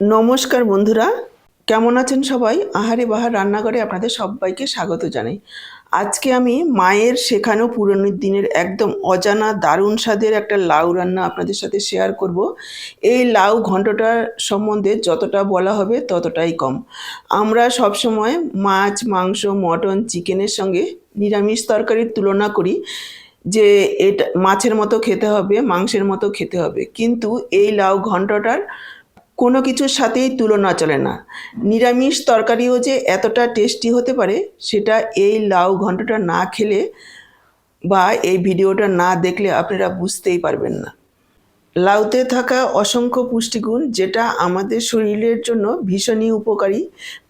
নমস্কার বন্ধুরা, কেমন আছেন সবাই? আহারে বাহার রান্নাঘরে আপনাদের সবাইকে স্বাগত জানাই। আজকে আমি মায়ের শেখানো পুরনো দিনের একদম অজানা দারুণ স্বাদের একটা লাউ রান্না আপনাদের সাথে শেয়ার করব। এই লাউ ঘন্টটার সম্বন্ধে যতটা বলা হবে ততটাই কম। আমরা সবসময় মাছ, মাংস, মটন, চিকেনের সঙ্গে নিরামিষ তরকারির তুলনা করি যে এটা মাছের মতো খেতে হবে, মাংসের মতো খেতে হবে। কিন্তু এই লাউ ঘন্টটার কোনো কিছুর সাথেই তুলনা চলে না। নিরামিষ তরকারিও যে এতটা টেস্টি হতে পারে, সেটা এই লাউ ঘন্টটা না খেলে বা এই ভিডিওটা না দেখলে আপনারা বুঝতেই পারবেন না। লাউতে থাকা অসংখ্য পুষ্টিগুণ, যেটা আমাদের শরীরের জন্য ভীষণই উপকারী।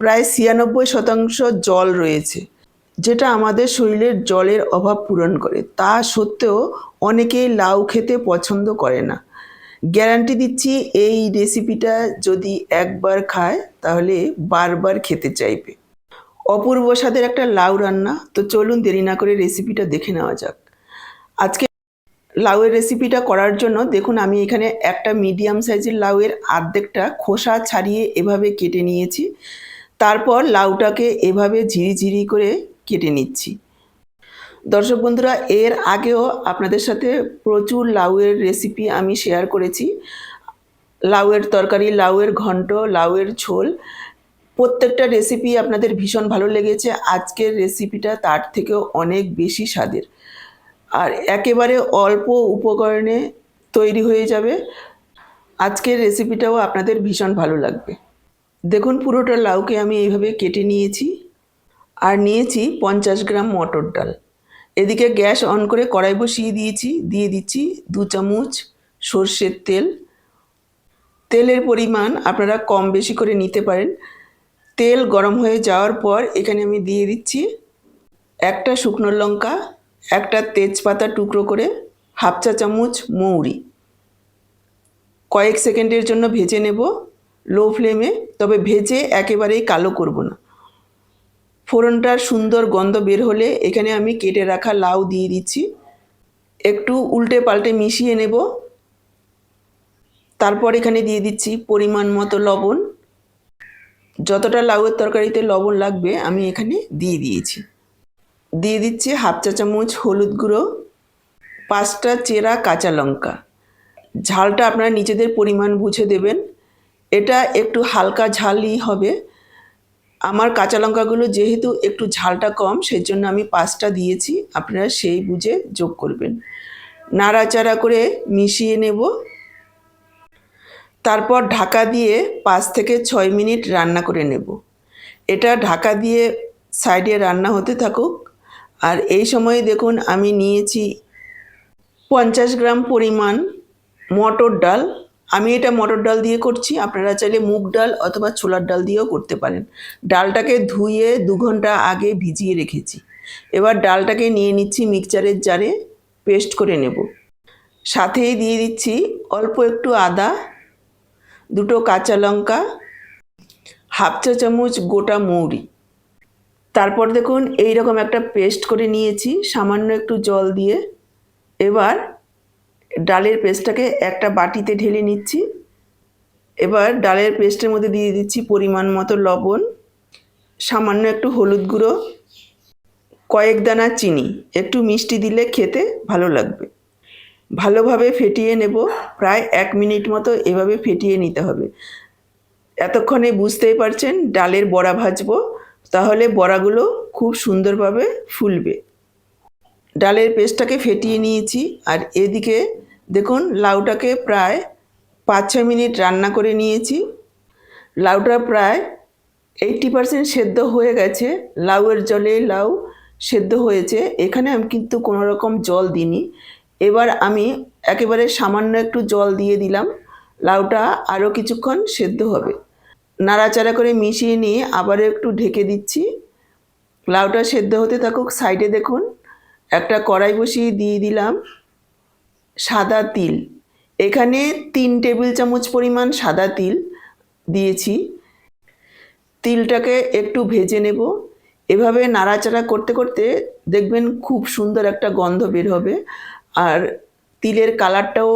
প্রায় ছিয়ানব্বই শতাংশ জল রয়েছে, যেটা আমাদের শরীরের জলের অভাব পূরণ করে। তা সত্ত্বেও অনেকেই লাউ খেতে পছন্দ করে না। গ্যারান্টি দিচ্ছি, এই রেসিপিটা যদি একবার খায়, তাহলে বারবার খেতে চাইবে। অপূর্ব স্বাদের একটা লাউ রান্না, তো চলুন দেরি না করে রেসিপিটা দেখে নেওয়া যাক। আজকে লাউয়ের রেসিপিটা করার জন্য দেখুন, আমি এখানে একটা মিডিয়াম সাইজের লাউয়ের আর্ধেকটা খোসা ছাড়িয়ে এভাবে কেটে নিয়েছি। তারপর লাউটাকে এভাবে ঝিরিঝিরি করে কেটে নিচ্ছি। দর্শক বন্ধুরা, এর আগেও আপনাদের সাথে প্রচুর লাউয়ের রেসিপি আমি শেয়ার করেছি। লাউয়ের তরকারি, লাউয়ের ঘন্ট, লাউয়ের ঝোল, প্রত্যেকটা রেসিপি আপনাদের ভীষণ ভালো লেগেছে। আজকের রেসিপিটা তার থেকেও অনেক বেশি স্বাদের। আর একেবারে অল্প উপকরণে তৈরি হয়ে যাবে। আজকের রেসিপিটাও আপনাদের ভীষণ ভালো লাগবে। দেখুন পুরোটা লাউকে আমি এইভাবে কেটে নিয়েছি। আর নিয়েছি পঞ্চাশ গ্রাম মটর ডাল। এদিকে গ্যাস অন করে কড়াই বসিয়ে দিয়েছি, দিয়ে দিচ্ছি দু চামচ সর্ষের তেল। তেলের পরিমাণ আপনারা কম বেশি করে নিতে পারেন। তেল গরম হয়ে যাওয়ার পর এখানে আমি দিয়ে দিচ্ছি একটা শুকনো লঙ্কা, একটা তেজপাতা টুকরো করে হাফ চা চামচ মৌরি। কয়েক সেকেন্ডের জন্য ভেজে নেব। লো ফ্লেমে, তবে ভেজে একেবারেই কালো করব না। ফোড়নটার সুন্দর গন্ধ বের হলে এখানে আমি কেটে রাখা লাউ দিয়ে দিচ্ছি। একটু উল্টে পাল্টে মিশিয়ে নেব। তারপর এখানে দিয়ে দিচ্ছি পরিমাণ মতো লবণ। যতটা লাউয়ের তরকারিতে লবণ লাগবে আমি এখানে দিয়ে দিয়েছি। দিয়ে দিচ্ছি হাফ চা চামচ হলুদ গুঁড়ো, পাঁচটা চেরা কাঁচা লঙ্কা। ঝালটা আপনারা নিজেদের পরিমাণ বুঝে দেবেন। এটা একটু হালকা ঝালই হবে। আমার কাঁচা লঙ্কাগুলো যেহেতু একটু ঝালটা কম সেই জন্য আমি পাঁচটা দিয়েছি। আপনারা সেই বুঝে যোগ করবেন। নাড়াচাড়া করে মিশিয়ে নেব। তারপর ঢাকা দিয়ে পাঁচ থেকে ছয় মিনিট রান্না করে নেব। এটা ঢাকা দিয়ে সাইডে রান্না হতে থাকুক। আর এই সময়ে দেখুন, আমি নিয়েছি পঞ্চাশ গ্রাম পরিমাণ মটর ডাল। আমি এটা মটর ডাল দিয়ে করছি। আপনারা চাইলে মুগ ডাল অথবা ছোলার ডাল দিয়েও করতে পারেন। ডালটাকে ধুয়ে দু ঘণ্টা আগে ভিজিয়ে রেখেছি। এবার ডালটাকে নিয়ে নিচ্ছি মিক্সচারের জারে, পেস্ট করে নেব। সাথেই দিয়ে দিচ্ছি অল্প একটু আদা, দুটো কাঁচা লঙ্কা, হাফ চা চামচ গোটা মৌরি। তারপর দেখুন এই রকম একটা পেস্ট করে নিয়েছি, সামান্য একটু জল দিয়ে। এবার ডালের পেস্টটাকে একটা বাটিতে ঢেলে নিচ্ছি। এবার ডালের পেস্টের মধ্যে দিয়ে দিচ্ছি পরিমাণ মতো লবণ, সামান্য একটু হলুদ গুঁড়ো, কয়েক দানা চিনি, একটু মিষ্টি দিলে খেতে ভালো লাগবে। ভালোভাবে ফেটিয়ে নেব, প্রায় এক মিনিট মতো এভাবে ফেটিয়ে নিতে হবে। এতক্ষণে বুঝতেই পারছেন ডালের বড়া ভাজবো, তাহলে বড়াগুলো খুব সুন্দরভাবে ফুলবে। ডালের পেস্টটাকে ফেটিয়ে নিয়েছি, আর এদিকে দেখুন, লাউটাকে প্রায় পাঁচ ছয় মিনিট রান্না করে নিয়েছি। লাউটা প্রায় এইটটি পারসেন্ট সেদ্ধ হয়ে গেছে। লাউয়ের জলে লাউ সেদ্ধ হয়েছে। এখানে আমি কিন্তু কোনো রকম জল দিইনি। এবার আমি একেবারে সামান্য একটু জল দিয়ে দিলাম। লাউটা আরও কিছুক্ষণ সেদ্ধ হবে। নাড়াচাড়া করে মিশিয়ে নিয়ে আবার একটু ঢেকে দিচ্ছি। লাউটা সেদ্ধ হতে থাকুক, সাইডে দেখুন, একটা কড়াই বসিয়ে দিয়ে দিলাম। সাদা তিল। এখানে তিন টেবিল চামচ পরিমাণ সাদা তিল দিয়েছি। তিলটাকে একটু ভেজে নেব। এভাবে নাড়াচাড়া করতে করতে দেখবেন খুব সুন্দর একটা গন্ধ বের হবে আর তিলের কালারটাও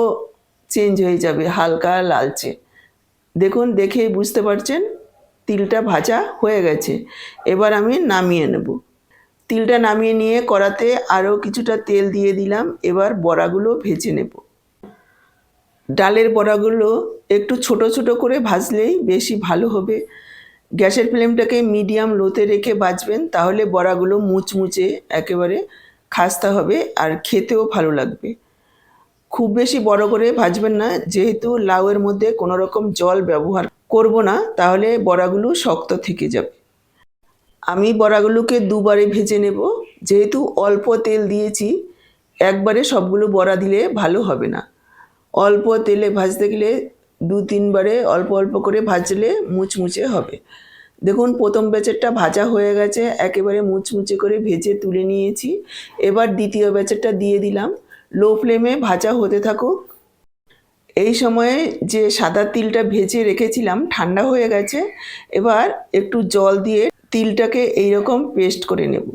চেঞ্জ হয়ে যাবে, হালকা লালচে। দেখুন, দেখেই বুঝতে পারছেন, তিলটা ভাজা হয়ে গেছে। এবার আমি নামিয়ে নেব। তিলটা নামিয়ে নিয়ে কড়াতে আরও কিছুটা তেল দিয়ে দিলাম, এবার বড়াগুলো ভেজে নেব। ডালের বড়াগুলো একটু ছোট ছোট করে ভাজলেই বেশি ভালো হবে। গ্যাসের ফ্লেমটাকে মিডিয়াম লোতে রেখে ভাজবেন তাহলে বড়াগুলো মুচমুচে একেবারে খাস্তা হবে আর খেতেও ভালো লাগবে। খুব বেশি বড় করে ভাজবেন না, যেহেতু লাউয়ের মধ্যে কোনো রকম জল ব্যবহার করব না, তাহলে বড়াগুলো শক্ত থেকে যাবে। আমি বড়াগুলোকে দুবারে ভেজে নেব। যেহেতু অল্প তেল দিয়েছি, একবারে সবগুলো বড়া দিলে ভালো হবে না। অল্প তেলে ভাজতে গেলে দু তিনবারে অল্প অল্প করে ভাজলে মুচমুচে হবে। দেখুন, প্রথম ব্যাচেরটা ভাজা হয়ে গেছে, একেবারে মুচমুচে করে ভেজে তুলে নিয়েছি। এবার দ্বিতীয় ব্যাচেরটা দিয়ে দিলাম। লো ফ্লেমে ভাজা হতে থাকুক। এই সময়ে যে সাদা তিলটা ভেজে রেখেছিলাম, ঠান্ডা হয়ে গেছে। এবার একটু জল দিয়ে তিলটাকে এইরকম পেস্ট করে নেব।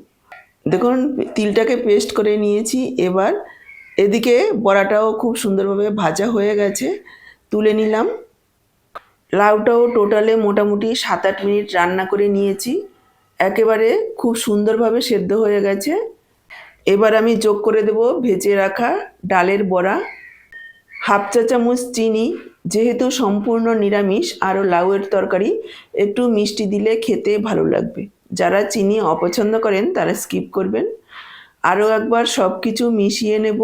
দেখুন, তিলটাকে পেস্ট করে নিয়েছি। এবার এদিকে বড়াটাও খুব সুন্দরভাবে ভাজা হয়ে গেছে। তুলে নিলাম। লাউটাও টোটালে মোটামুটি সাত আট মিনিট রান্না করে নিয়েছি। একেবারে খুব সুন্দরভাবে সেদ্ধ হয়ে গেছে। এবার আমি যোগ করে দেব ভেজে রাখা ডালের বড়া। হাফ চা চামচ চিনি যেহেতু সম্পূর্ণ নিরামিষ, আরও লাউয়ের তরকারি, একটু মিষ্টি দিলে খেতে ভালো লাগবে। যারা চিনি অপছন্দ করেন, তারা স্কিপ করবেন। আরও একবার সব কিছু মিশিয়ে নেব।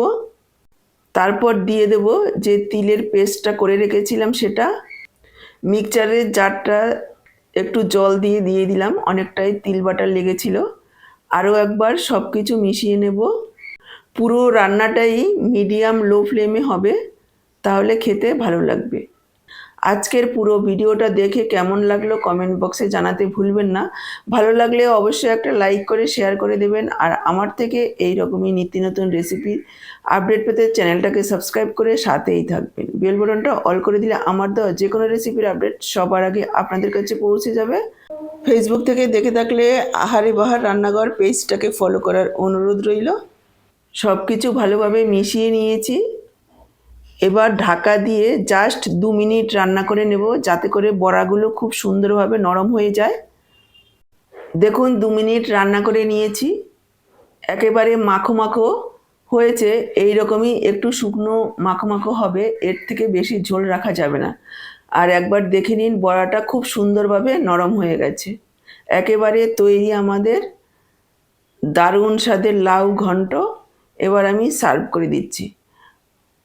তারপর দিয়ে দেব যে তিলের পেস্টটা করে রেখেছিলাম সেটা। মিক্সচারের জারটা একটু জল দিয়ে দিয়ে দিলাম, অনেকটাই তিল বাটার লেগেছিল। আরও একবার সব কিছু মিশিয়ে নেব। পুরো রান্নাটাই মিডিয়াম লো ফ্লেমে হবে। তাহলে খেতে ভালো লাগবে। আজকের পুরো ভিডিওটা দেখে কেমন লাগল কমেন্ট বক্সে জানাতে ভুলবেন না। ভালো লাগলে অবশ্যই একটা লাইক করে শেয়ার করে দেবেন। আর আমার থেকে এই রকমই নিত্য নতুন রেসিপির আপডেট পেতে চ্যানেলটাকে সাবস্ক্রাইব করে সাথেই থাকবেন। বেল বটনটা অল করে দিলে আমার দেওয়া যে কোনো রেসিপির আপডেট সবার আগে আপনাদের কাছে পৌঁছে যাবে। ফেসবুক থেকে দেখে থাকলে আহারে বাহার রান্নাঘর পেজটাকে ফলো করার অনুরোধ রইল। সব কিছু ভালোভাবে মিশিয়ে নিয়েছি। এবার ঢাকা দিয়ে জাস্ট দু মিনিট রান্না করে নেব, যাতে করে বড়াগুলো খুব সুন্দরভাবে নরম হয়ে যায়। দেখুন, দু মিনিট রান্না করে নিয়েছি। একেবারে মাখো মাখো হয়েছে এই রকমই একটু শুকনো মাখো মাখো হবে, এর থেকে বেশি ঝোল রাখা যাবে না। আর একবার দেখে নিন, বড়াটা খুব সুন্দরভাবে নরম হয়ে গেছে। একেবারে তৈরি আমাদের দারুণ স্বাদের লাউ ঘন্ট, এবার আমি সার্ভ করে দিচ্ছি।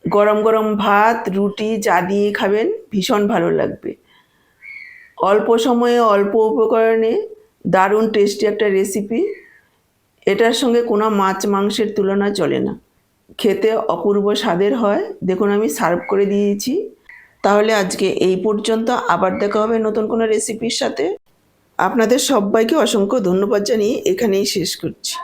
গরম গরম ভাত, রুটি যা দিয়ে খাবেন, ভীষণ ভালো লাগবে। অল্প সময়ে, অল্প উপকরণে দারুণ টেস্টি একটা রেসিপি এটার সঙ্গে কোনো মাছ মাংসের তুলনা চলে না। খেতে অপূর্ব স্বাদের হয়। দেখুন, আমি সার্ভ করে দিয়েছি। তাহলে আজকে এই পর্যন্ত। আবার দেখা হবে নতুন কোনো রেসিপির সাথে। আপনাদের সবাইকে অসংখ্য ধন্যবাদ জানিয়ে এখানেই শেষ করছি।